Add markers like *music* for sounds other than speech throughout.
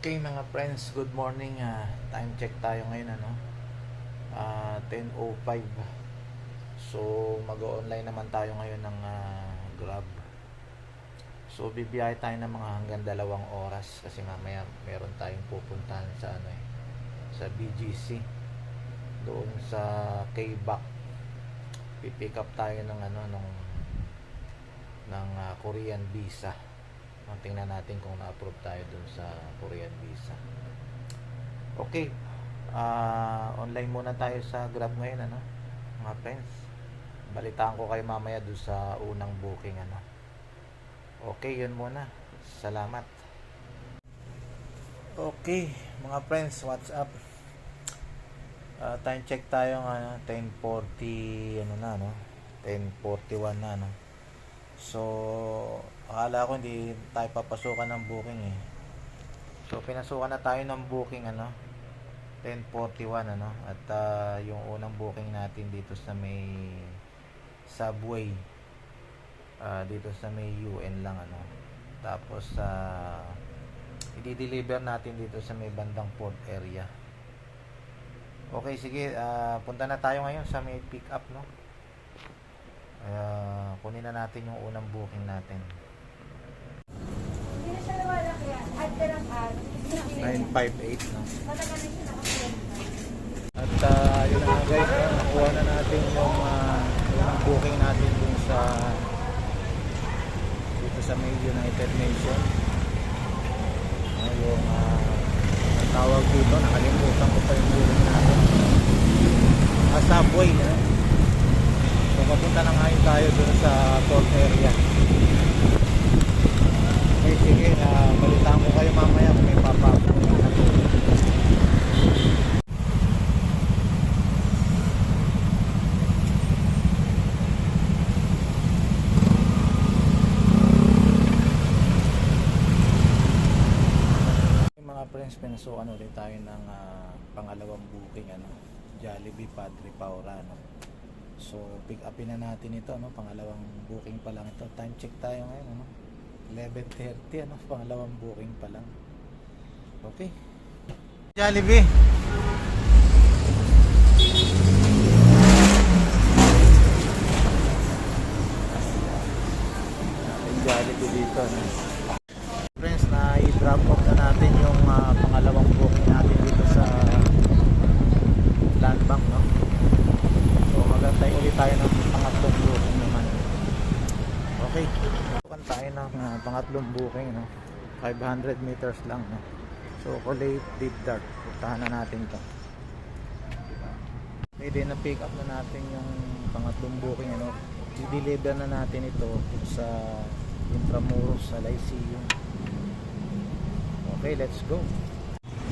Okay mga friends, good morning. ah time check tayo ngayon ano. Ah 10:05. So mag-online naman tayo ngayon ng ah, Grab. So bibiyahe tayo ng mga hanggang dalawang oras kasi mamaya meron tayong pupuntahan sa ano eh sa BGC doon sa K-Back. Pipick up tayo ng ano ng ng ah, Korean visa. Ah, Tingnan natin kung na-approve tayo dun sa Korean visa. Okay. Ah, online muna tayo sa Grab ngayon ano. Mga friends. Balitaan ko kayo mamaya dun sa unang booking ano. Okay, yun muna. Salamat. Okay, mga friends, what's up? Ah, time check tayo ng ano, 10:40 ano na no. 10:41 na no. So, akala ko hindi tayo papasukan ng booking eh. So, pinasukan na tayo ng booking ano, 10.41 ano. At ah, yung unang booking natin dito sa may subway, ah, dito sa may UN lang ano. Tapos, sa i-deliver natin dito sa may bandang port area. Okay, sige, ah, punta na tayo ngayon sa may pick up no. Ah, kunin na natin yung unang booking natin. Hindi na siya nawala kaya. Add ka ng add. 958 no. At uh, yun na guys, nakuha na natin yung uh, booking natin dun sa dito sa may United Nations. No, yung uh, tawag dito, nakalimutan ko pa yung booking natin. Ah, subway, no? So papunta na ngayon tayo dun sa port area. Okay, sige, uh, balitaan ko kayo mamaya kung may mga friends, pinasukan ulit tayo ng ah, pangalawang booking, ano, Jollibee Padre Paura, no. So, pick upin na natin ito, no, pangalawang booking pa lang ito. Time check tayo ngayon, ano, 11.30, ano, pangalawang booking pa lang. Okay. Jollibee. Jollibee dito, no. Friends, na i-drop off na natin yung ah, pangalawang booking natin dito sa land bank, no? So, magantay ulit tayo ng pangatlong booking naman. Okay. Bukan tayo ng ah, pangatlong booking, no? 500 meters lang, no? So, Colate Deep Dark. Puntahan na natin to. Pwede na pick up na natin yung pangatlong booking, ano? I-deliver na natin ito sa Intramuros, sa Lyceum. Okay, let's go.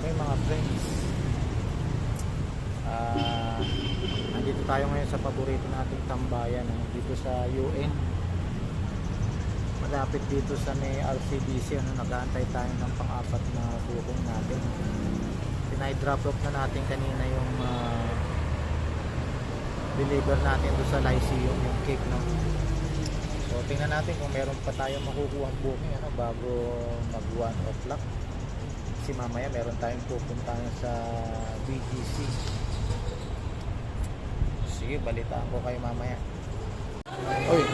Okay mga friends. Ah, nandito tayo ngayon sa paborito nating tambayan ano, dito sa UN. Malapit dito sa may RCBC ano, nag-aantay tayo ng pang-apat na bukong natin. Pinay-drop off na natin kanina yung ah, deliver natin doon sa Lyceum yung cake no. So tingnan natin kung meron pa tayo makukuha ang booking ano, bago mag 1 o'clock kasi mamaya meron tayong pupuntahan sa BGC sige balitaan ko kayo mamaya uy.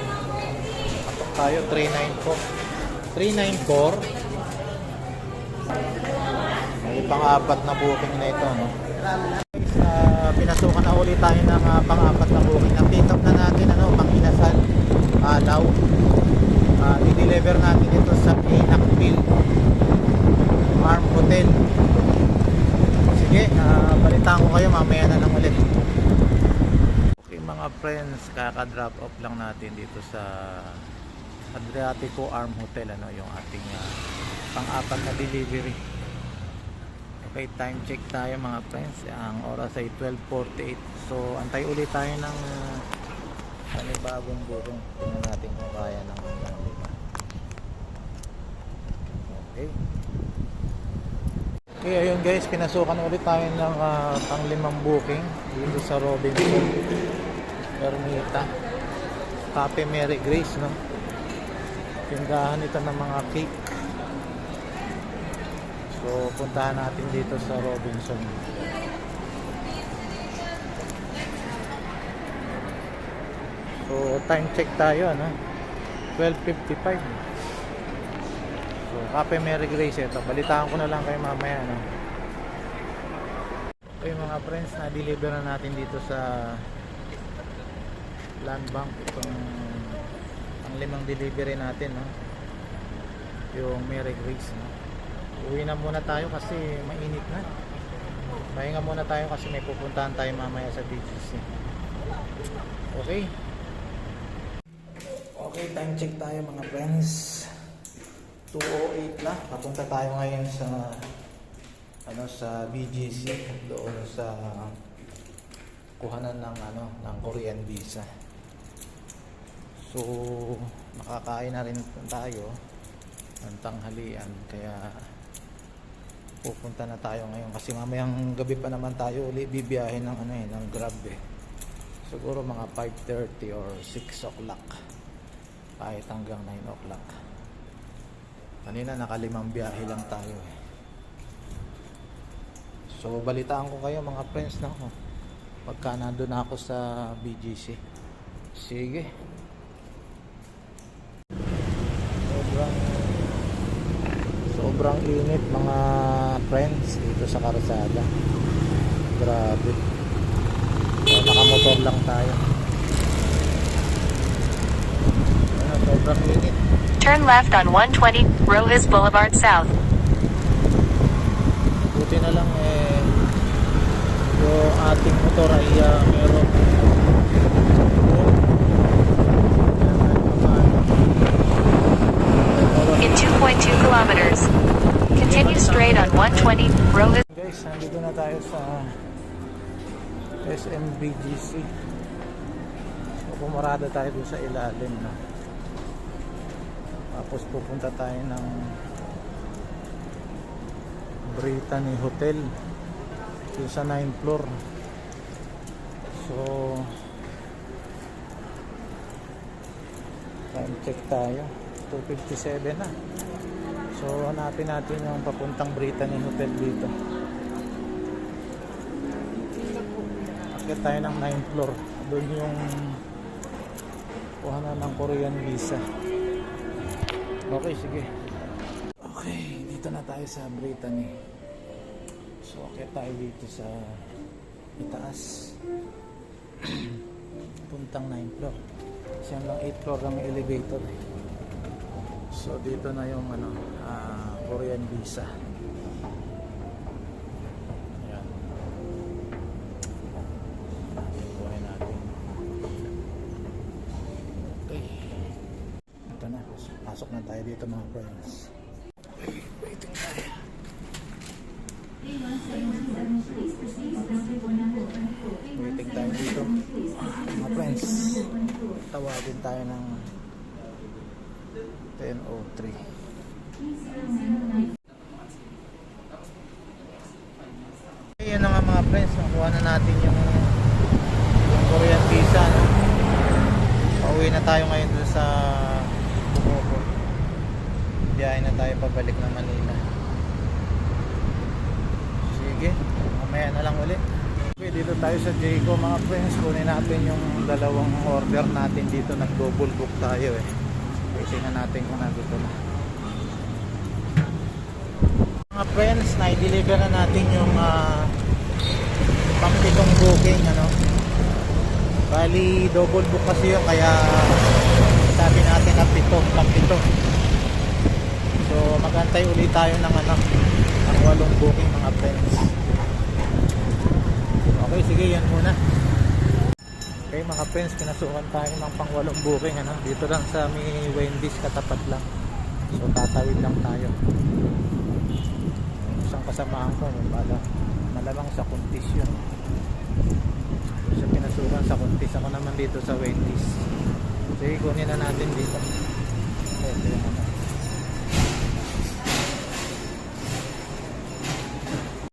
Katok tayo 394 394 may pang-apat na booking na ito no? Ah, pinasukan na ulit tayo ng ah, pang-apat na booking. Pick up na natin ano pang inasal alaw. Ah, i-deliver natin ito sa Pinakville Farm Hotel. Sige, uh, balitaan ko kayo mamaya na mga friends, kaka-drop off lang natin dito sa Adriatico Arm Hotel ano yung ating ah, pang-apat na delivery. Okay, time check tayo mga friends. Ang oras ay 12:48. So, antay ulit tayo ng uh, panibagong bukong. Tingnan natin kung kaya ng? Okay. Okay, ayun guys, pinasukan ulit tayo ng uh, panglimang booking dito sa Robinson Ermita Cafe Mary Grace, no? Tindahan ito ng mga cake So, puntahan natin dito sa Robinson. So, time check tayo, ano? 12.55. So, Cafe Mary Grace ito. Balitaan ko na lang kayo mamaya, no? Okay, mga friends, na-deliver na natin dito sa Land Bank. Itong ang limang delivery natin, no? Yung Mary Grace, no? Uwi na muna tayo kasi mainit na. Pahinga muna tayo kasi may pupuntahan tayo mamaya sa BGC. Okay? Okay, time check tayo mga friends. 2.08 na. Papunta tayo ngayon sa ano sa BGC doon sa kuhanan ng ano ng Korean visa. So makakain na rin tayo ng tanghalian kaya pupunta na tayo ngayon kasi mamayang gabi pa naman tayo uli bibiyahin ng ano eh ng Grab eh. Siguro mga 5:30 or 6 o'clock kahit hanggang 9 o'clock. Kanina nakalimang biyahe lang tayo eh. So balitaan ko kayo mga friends na ako. Pagka nandun ako sa BGC. Sige. Sobrang sobrang init mga friends dito sa Karsada. Grabe. So, nakamotor lang tayo. Ayan, sobrang init. Turn left on 120, Rojas Boulevard South. Buti na lang eh yung ating motor ay uh, meron In 2.2 kilometers. Continue straight on 120, Rojas. guys nandito na tayo sa SMBGC so pumarada tayo dun sa ilalim no? tapos pupunta tayo ng Brittany Hotel dun sa 9th floor so time check tayo 2.57 na. So hanapin natin yung papuntang Brittany Hotel dito. Akit tayo ng 9th floor. Doon yung kuha na ng Korean visa. Okay sige. Okay dito na tayo sa Brittany so akit tayo dito sa itaas. *clears throat* Puntang 9th floor. Kasi hanggang 8th floor yung elevator eh. So dito na yung ano ah, Korean visa Ayan. Ito na. Pasok na tayo dito mga friends. Okay, waiting tayo. Waiting tayo dito. Mga friends. Tawagin tayo ng 10.03. Ayun na nga mga friends, nakuha na natin yung, yung Korean visa. No? Pauwi na tayo ngayon dun sa Bumoko. Biyahe na tayo pabalik na Manila. Sige, mamaya na lang ulit. Okay, dito tayo sa Jayco mga friends. Kunin natin yung dalawang order natin dito. Nag-double book tayo eh. Tingnan natin kung nandito na. Mga friends, na-deliver na natin yung uh, pampitong booking ano. Bali, double book kasi yun kaya sabi natin na pito, pampito. So, magantay ulit tayo ng ano, ng walong booking mga friends. Okay, sige, yan muna. Okay mga friends, pinasukan tayo ng pangwalong booking ano? dito lang sa may Wendy's katapat lang. So tatawid lang tayo. Isang kasamahan ko, bala, malamang sa Kuntis yun. Sa pinasukan sa Kuntis, ako naman dito sa Wendy's. Sige, kunin na natin dito. Ito yung ano.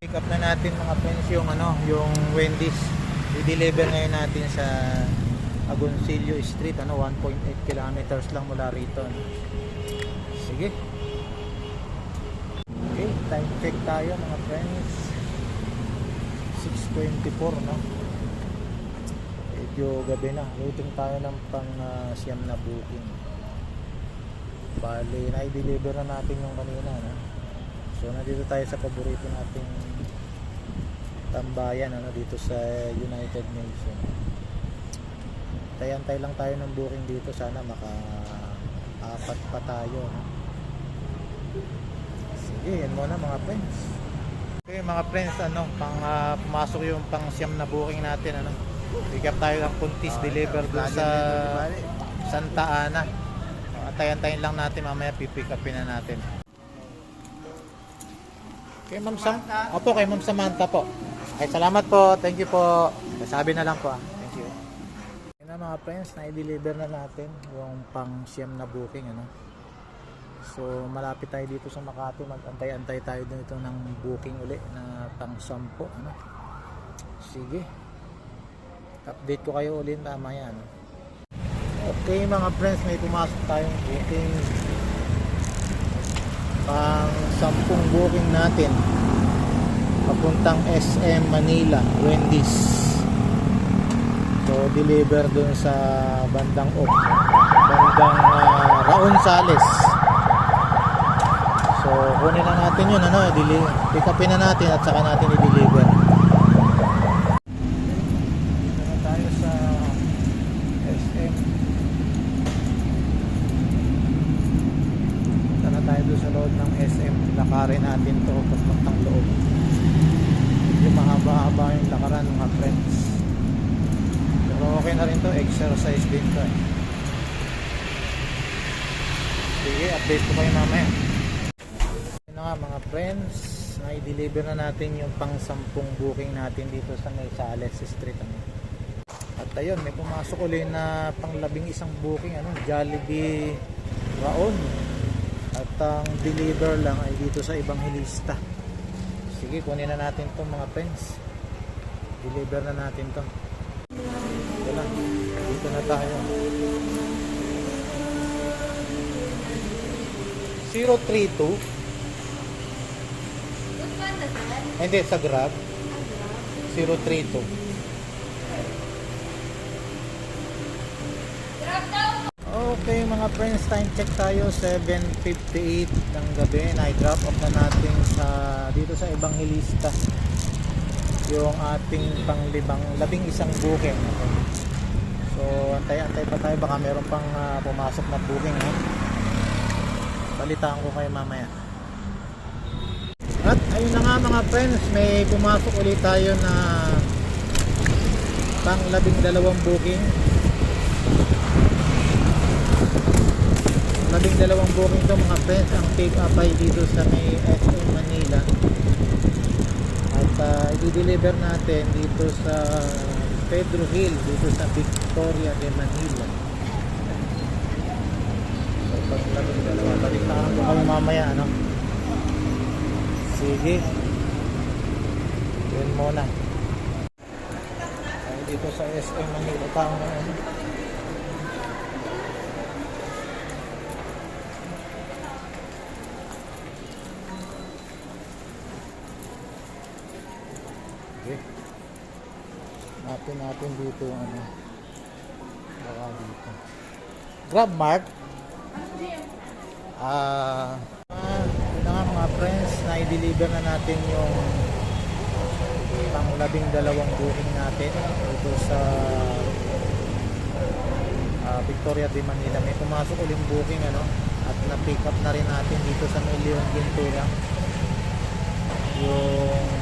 Pick up na natin mga friends yung ano, yung Wendy's. I-deliver ngayon natin sa Agoncillo Street, ano 1.8 kilometers lang mula rito. ano. Sige. Okay, time check tayo mga friends. 6.24 no? Medyo gabi na. Waiting tayo ng pang ah, siyam na booking. Bali, na-deliver na natin yung kanina no? So nandito tayo sa paborito nating tambayan ano dito sa United Nations. Tayantay lang tayo ng booking dito sana maka apat pa tayo no? Sige, yan muna mga friends. Okay mga friends, ano, pang ah, pumasok yung pang siyam na booking natin ano. Pick up tayo ng puntis deliver doon sa Santa Ana. Antayan-tayin lang natin mamaya pipick upin na natin. Kay Ma'am Sam, Opo, kay Ma'am Samantha po. Ay, salamat po. Thank you po. Sabi na lang po ah. Thank you. Yun mga friends, na-deliver na natin yung pang siyam na booking ano. So malapit tayo dito sa Makati, mag-antay-antay tayo dito ng booking uli na pang sampo ano. Sige. Update ko kayo ulit mamaya ano. Okay mga friends, may pumasok tayong booking pang sampung booking natin papuntang SM Manila, Wendy's. So deliver dun sa bandang op, bandang ah, Raon Sales. So kunin na natin yun ano, pick upin na natin at saka natin i-deliver. Sa loob ng SM. Lakarin natin to papuntang loob. Medyo mahaba-haba yung lakaran mga friends. Pero okay na rin to, exercise din to eh. Sige, update ko kayo mamaya. Yun na nga mga friends, na-deliver na natin yung pang sampung booking natin dito sa may Street. Ano. At ayun, may pumasok ulit na pang labing isang booking, ano, Jollibee Raon. At ang deliver lang ay dito sa Evangelista. Sige, kunin na natin to mga friends. Deliver na natin to. Ito lang. Dito na tayo. 032 Hindi, sa Grab. 032. Okay mga friends, time check tayo 7.58 ng gabi. Na-drop off na natin sa dito sa Evangelista yung ating panglibang labing isang booking. So antay-antay pa tayo baka meron pang ah, pumasok na booking. Ha? Balitaan ko kayo mamaya. At ayun na nga mga friends, may pumasok ulit tayo na pang labing dalawang booking. Labing dalawang booking to mga friends, ang pick up ay dito sa may SM Manila. At uh, i-deliver natin dito sa Pedro Hill, dito sa Victoria de Manila. So pag labing dalawa, balitaan ko kayo mamaya ano. Sige. Yun muna. Tayo dito sa SM Manila. Tama na ano. Okay. Natin dito yung ano. Baka dito. Grab Mart. Ah, ah, yun na nga mga friends, na-deliver na natin yung pang labing dalawang booking natin dito sa ah, Victoria de Manila. May pumasok uling booking ano at na-pick up na rin natin dito sa may Leon Ventura yung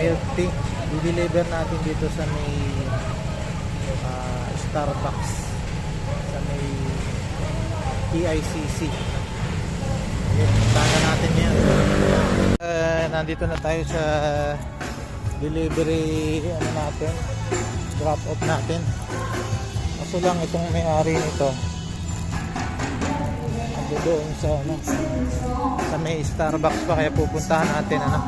milk tea. I-deliver natin dito sa may ah, Starbucks. Sa may PICC sana natin yan. Eh, nandito na tayo sa delivery ano natin drop off natin. Kaso lang itong may-ari nito doon sa ano sa may Starbucks pa kaya pupuntahan natin ano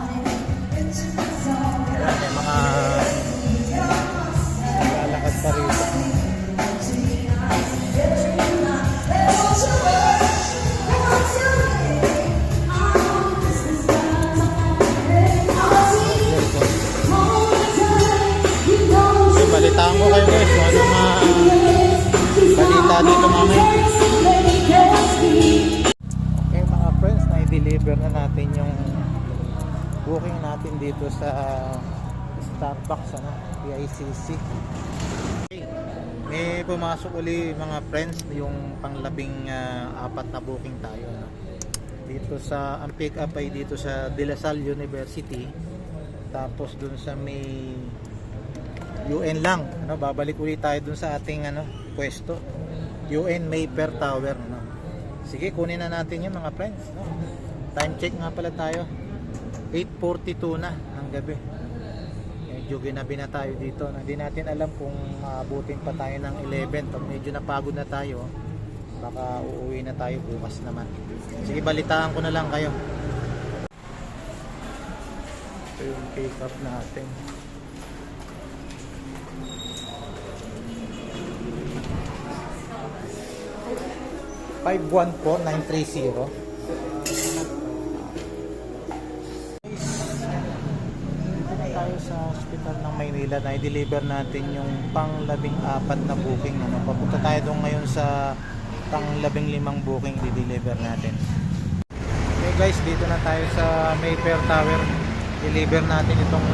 May uli mga friends, yung panglabing ah, apat na booking tayo. Ano. Dito sa, ang pick up ay dito sa De La Salle University. Tapos dun sa may UN lang, ano, babalik ulit tayo dun sa ating ano, pwesto. UN Mayfair Tower, ano. Sige, kunin na natin 'yung mga friends, no. Time check nga pala tayo. 8:42 na ng gabi. Medyo ginabi na tayo dito. Hindi natin alam kung maabutin pa tayo ng 11. Pag medyo napagod na tayo, baka uuwi na tayo bukas naman. Sige, balitaan ko na lang kayo. Ito yung pick up natin. Five one four nine three zero. Ng Maynila na i-deliver natin yung pang labing apat na booking. Ano? Papunta tayo doon ngayon sa pang labing limang booking i-deliver natin. Okay guys, dito na tayo sa Mayfair Tower. Deliver natin itong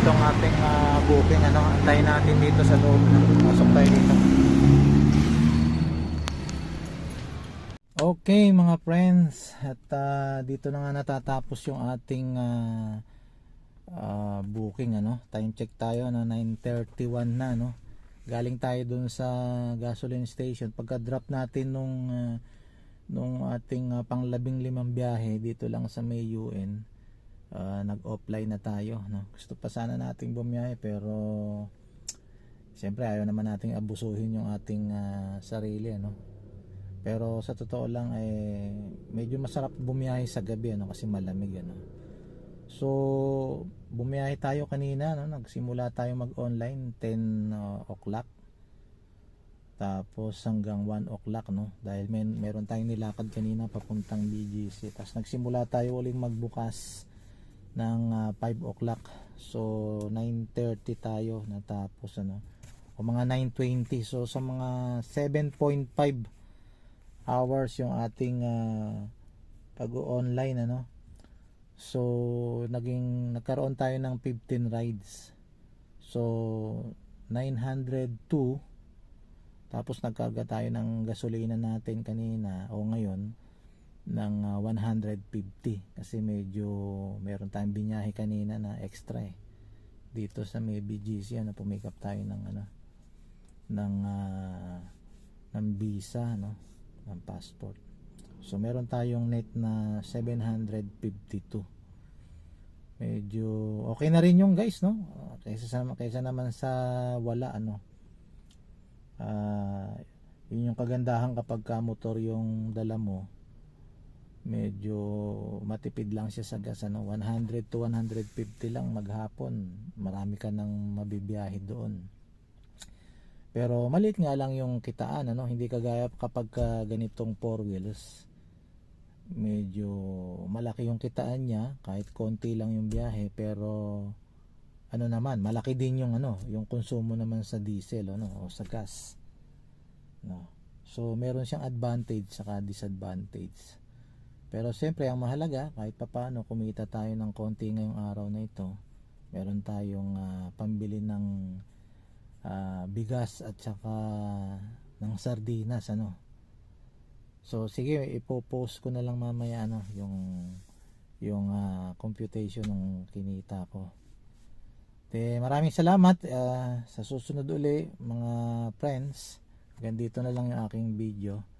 itong ating ah, booking. Ano? Antayin natin dito sa loob. Pasok tayo dito. Okay mga friends at ah, dito na nga natatapos yung ating ah, ah, booking ano? Time check tayo na 9.31 na no galing tayo dun sa gasoline station. Pagka drop natin nung ah, nung ating ah, panglabing limang biyahe dito lang sa may UN ah, nag offline na tayo no? Gusto pa sana nating bumiyahe pero siyempre ayaw naman nating abusuhin yung ating ah, sarili ano? Pero sa totoo lang ay medyo masarap bumiyahe sa gabi ano? Kasi malamig ano. So bumiyahe tayo kanina no nagsimula tayo mag-online 10 uh, o'clock. Tapos hanggang 1 o'clock no dahil may meron tayong nilakad kanina papuntang BGC. Tapos nagsimula tayo uling magbukas ng uh, 5 o'clock. So 9:30 tayo natapos ano o mga 9:20. So sa mga 7.5 hours yung ating ah, pag-online ano. So naging nagkaroon tayo ng 15 rides. So 902 tapos nagkarga tayo ng gasolina natin kanina o ngayon ng ah, 150 kasi medyo meron tayong binyahe kanina na extra eh. Dito sa may BGC ano pumikap tayo ng ano ng ah, ng visa no ng passport. So meron tayong net na 752. Medyo okay na rin yung guys no. Kaysa sa kaysa naman sa wala ano. Ah, yun yung kagandahan kapag ka motor yung dala mo. Medyo matipid lang siya sa gas ano. 100 to 150 lang maghapon. Marami ka nang mabibiyahe doon. Pero maliit nga lang yung kitaan ano, hindi kagaya kapag ka ganitong four wheels. Medyo malaki yung kitaan niya kahit konti lang yung biyahe pero ano naman, malaki din yung ano, yung konsumo naman sa diesel ano o sa gas. No. So meron siyang advantage saka disadvantage. Pero siyempre ang mahalaga kahit papaano kumita tayo ng konti ngayong araw na ito. Meron tayong ah, pambili ng ah, bigas at saka ng sardinas ano. So sige, ipo-post ko na lang mamaya ano yung yung ah, computation ng kinita ko. Te, maraming salamat ah, sa susunod uli mga friends. Hanggang dito na lang yung aking video.